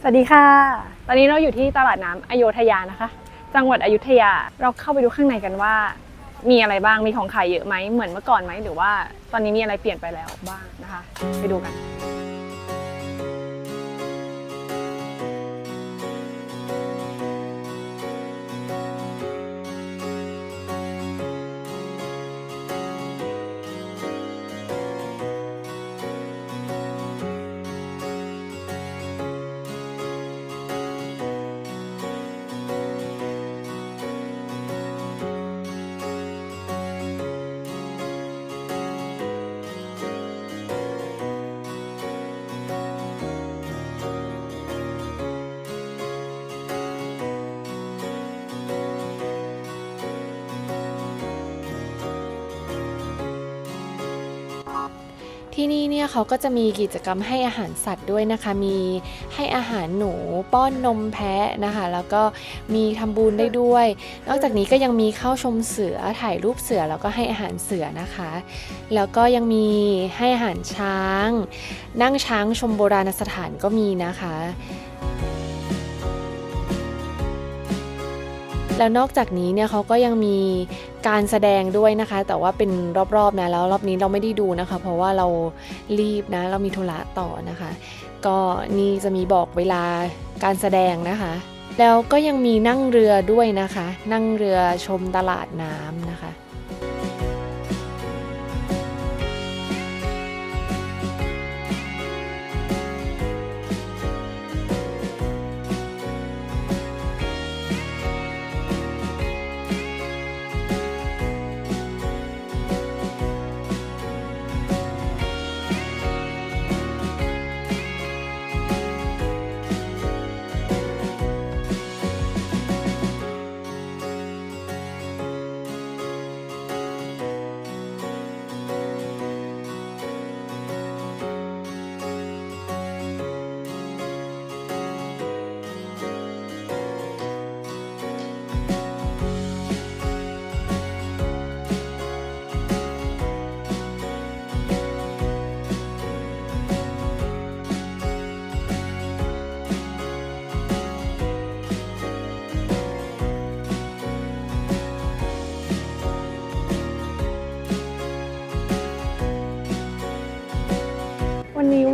สวัสดีค่ะ ตอนนี้เราอยู่ที่ตลาดน้ำอโยธยานะคะ จังหวัดอยุธยา เราเข้าไปดูข้างในกันว่า มีอะไรบ้าง มีของขายเยอะไหม เหมือนเมื่อก่อนไหม หรือว่าตอนนี้มีอะไรเปลี่ยนไปแล้วบ้างนะคะ ไปดูกัน ที่นี่เนี่ยเขาก็จะมีกิจกรรมให้อาหารสัตว์ด้วยนะคะ มีให้อาหารหนูป้อนนมแพะนะคะ แล้วก็มีทำบุญได้ด้วย นอกจากนี้ก็ยังมีเข้าชมเสือถ่ายรูปเสือแล้วก็ให้อาหารเสือนะคะ แล้วก็ยังมีให้อาหารช้าง นั่งช้างชมโบราณสถานก็มีนะคะ แล้วนอกจากนี้เนี่ยเขาก็ยังมีการแสดงด้วยนะคะ แต่ว่าเป็นรอบๆนะแล้วรอบนี้เราไม่ได้ดูนะคะ เพราะว่าเรารีบนะเรามีธุระต่อนะคะ ก็นี่จะมีบอกเวลาการแสดงนะคะ แล้วก็ยังมีนั่งเรือด้วยนะคะ นั่งเรือชมตลาดน้ำนะคะ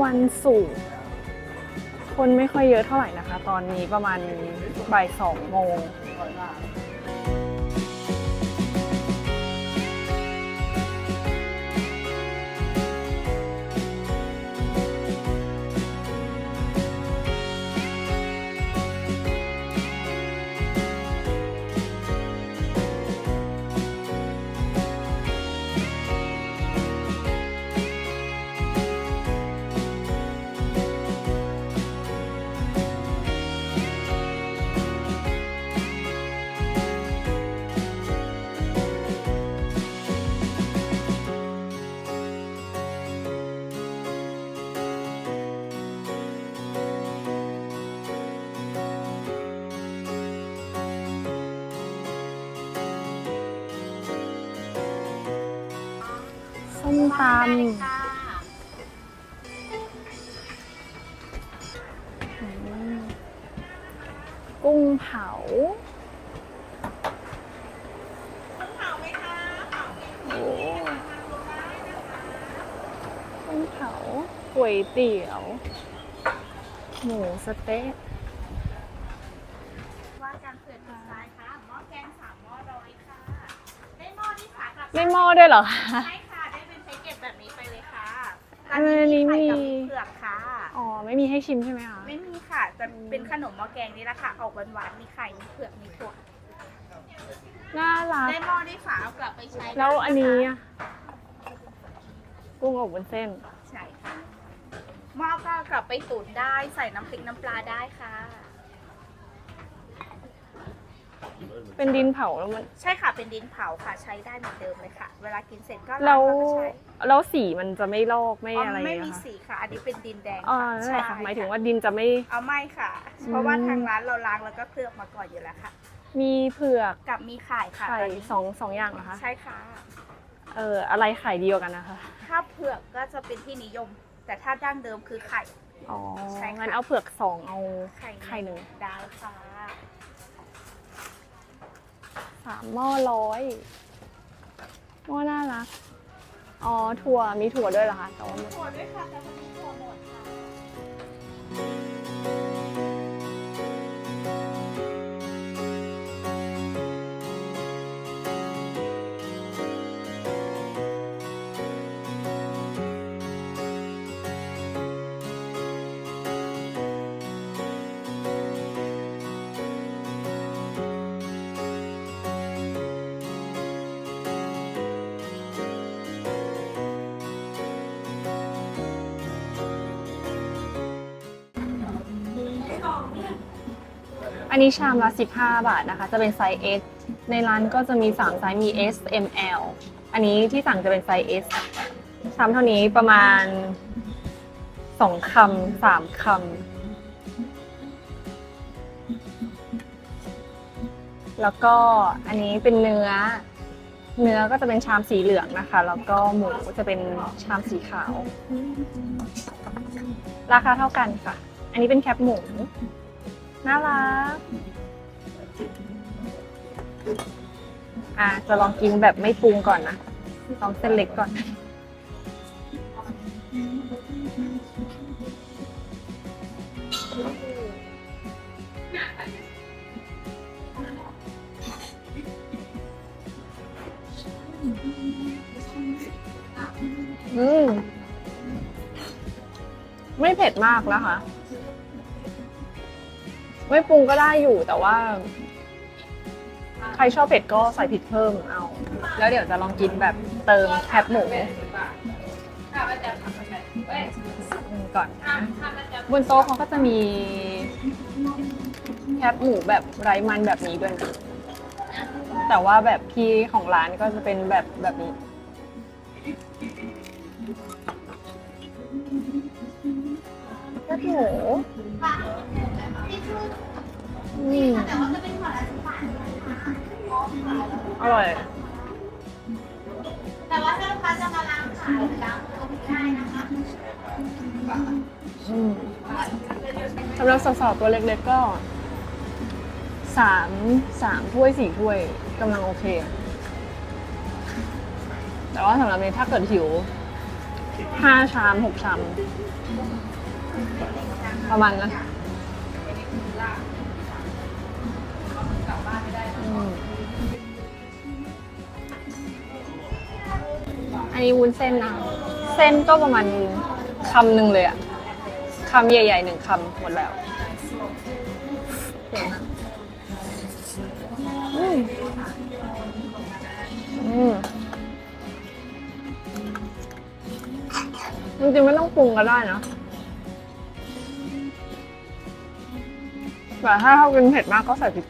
วันศุกร์คนไม่ค่อยเยอะเท่าไหร่นะคะ ตอนนี้ประมาณบ่ายสองโมง มตำอืมกุ้งเผาโอ้กุ้งเผาก๋วยเตี๋ยว หมูสะเต๊ะว่าการเผื่อดีไซน์ค่ะหม้อแกงสามหม้อร้อยค่ะได้หม้อที่ฝากลับไม่หม้อด้วยเหรอคะ ใช่ อันนี้มีไข่กับมีเผือกค่ะ อ๋อ ไม่มีให้ชิมใช่ไหมคะ ไม่มีค่ะ จะเป็นขนมหม้อแกงนี่แหละค่ะ ออกหวานๆ มีไข่ มีเผือก มีถั่วน่ารัก ได้หม้อที่ฝากเอากลับไปใช้แล้วอันนี้ได้ะอะกุ้งอบบนเส้น ใช่ค่ะหม้อก็กลับไปตุ๋นได้ ใส่น้ำพริกน้ำปลาได้ค่ะ เป็นดินเผาแล้วมัน ใช่ค่ะเป็นดินเผาค่ะใช้ได้เหมือนเดิมเลยค่ะ เวลากินเสร็จก็ล้างแล้วแล้วก็ใช้แล้วสีมันจะไม่ลอกไม่อ๋ออะไรไม่อะมีคะสีค่ะ อันนี้เป็นดินแดงอ๋อค่ะนั่นแหละค่ะใช่หมายถึงว่าดินจะไม่ เอาไม่ค่ะอืมเพราะว่าทางร้านเราล้างแล้วก็เคลือบมาก่อนอยู่แล้วค่ะ มีเผือกกับมีไข่ค่ะไข่ตอนนี้สองสองอย่างเหรอคะ ใช่ค่ะ เอออะไรไข่เดียวกันนะคะ ถ้าเผือกก็จะเป็นที่นิยม แต่ถ้าดั้งเดิมคือไข่ อ๋อใช่ค่ะ งั้นเอาเผือกสองเอาไข่ไข่หนึ่งได้ค่ะ สามหม้อร้อยหม้อน่ารัก อ๋อถั่วมีถั่วด้วยเหรอคะแต่ว่าไม่ถั่วด้วยค่ะแต่มันมีถั่วหมดค่ะ อันนี้ชามละ 15 บาทนะคะ จะเป็นไซส์ S ในร้านก็จะมี 3 ไซส์มี S M L อันนี้ที่สั่งจะเป็นไซส์ S ชามเท่านี้ประมาณ 2คำสามคำแล้วก็อันนี้เป็นเนื้อ เนื้อก็จะเป็นชามสีเหลืองนะคะ แล้วก็หมูจะเป็นชามสีขาว ราคาเท่ากันค่ะ อันนี้เป็นแคปหมู น่ารัก อะ จะลองกินแบบไม่ปรุงก่อนนะ ลองเส้นเล็กก่อน อืม ไม่เผ็ดมากนะคะ ไม่ปรุงก็ได้อยู่แต่ว่า ใครชอบเผ็ดก็ใส่พริกเพิ่มเอา แล้วเดี๋ยวจะลองกินแบบเติมแคบหมูก่อนบนโต๊ะเขาก็จะมีแคบหมูแบบไร้มันแบบนี้ด้วยนะแต่ว่าแบบพี่ของร้านก็จะเป็นแบบแบบนี้แคบหมู อืมแต่ว่าจะเป็นถั่วละสิบบาทนะคะอร่อย แต่ว่าถ้าลูกค้าจะมาล้างขาหรือล้างมือก็ได้นะคะอืมสำหรับสาวๆตัวเล็กๆก็สามสามถ้วยสี่ถ้วยกำลังโอเค แต่ว่าสำหรับเมย์ถ้าเกิดหิวห้าชามหกชาม ประมาณนั้น นี้วุ้นเส้นนะ เส้นก็ประมาณคำหนึ่งเลยอะคำใหญ่ๆหนึ่งคำหมดแล้วอืมอืมจริงๆไม่ต้องปรุงก็ได้นะแต่ถ้าเขากินเผ็ดมากก็ใส่พริก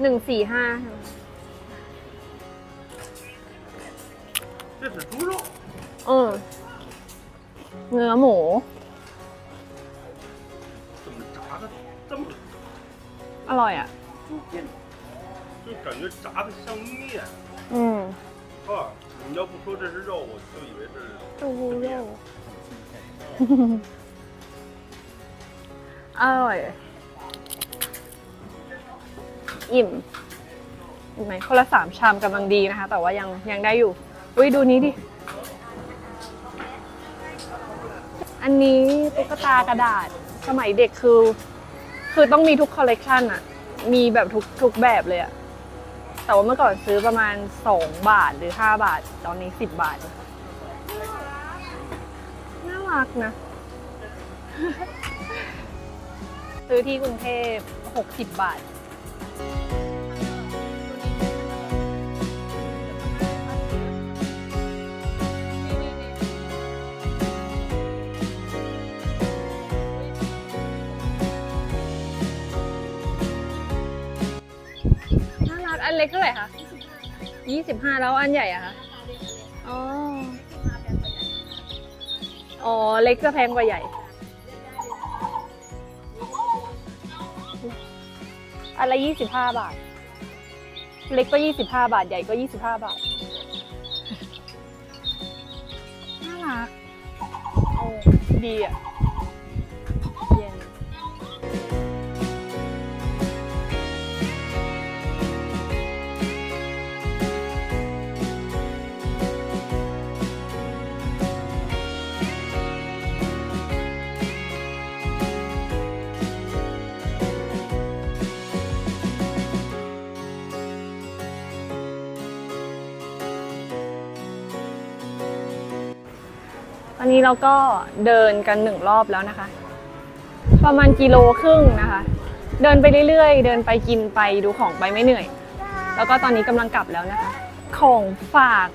หนึ่งสี่ห้าใช่ไหม 这是猪肉， เออเนื้อหมู 怎么炸的这么， อร่อยอ่ะ 就感觉炸的像面 อืม 啊！你要不说这是肉，我就以为是 จูโร่อร่อย อิ่มเห็นไหมคนละสามชามกำลังดีนะคะ แต่ว่ายังยังได้อยู่อุ้ยดูนี้ดิ อันนี้ตุ๊กตากระดาษสมัยเด็กคือ คือต้องมีทุกคอลเลกชันอะมีแบบทุกทุกแบบเลยอะแต่ว่าเมื่อก่อนซื้อประมาณ 2 บาทหรือ 5 บาท ตอนนี้ 10 บาท น่ารักนะ ซื้อที่กรุงเทพ 60 บาท น่ารักอันเล็กเท่าไหร่คะยี่สิบห้าแล้วอันใหญ่อะคะอ๋อ อ๋อ เล็กจะแพงกว่าใหญ่ อันละยี่สิบห้าบาท เล็กก็ยี่สิบห้าบาท ใหญ่ก็ยี่สิบห้าบาท น่ารักโอ้ดีอะ ตอนนี้เราก็เดินกันหนึ่งรอบแล้วนะคะ ประมาณกิโลครึ่งนะคะ เดินไปเรื่อยๆ เดินไปกินไปดูของไปไม่เหนื่อย แล้วก็ตอนนี้กำลังกลับแล้วนะคะ ของฝาก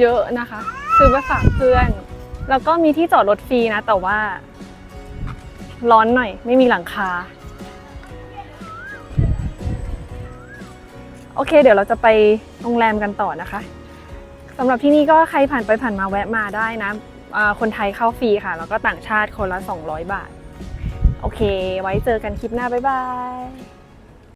เยอะนะคะ ซื้อไปฝากเพื่อน แล้วก็มีที่จอดรถฟรีนะ แต่ว่า ร้อนหน่อย ไม่มีหลังคาโอเค เดี๋ยวเราจะไปโรงแรมกันต่อนะคะสำหรับที่นี่ก็ใครผ่านไปผ่านมาแวะมาได้นะ คนไทยเข้าฟรีค่ะ แล้วก็ต่างชาติคนละ 200 บาท โอเค ไว้เจอกันคลิปหน้า บ๊ายบาย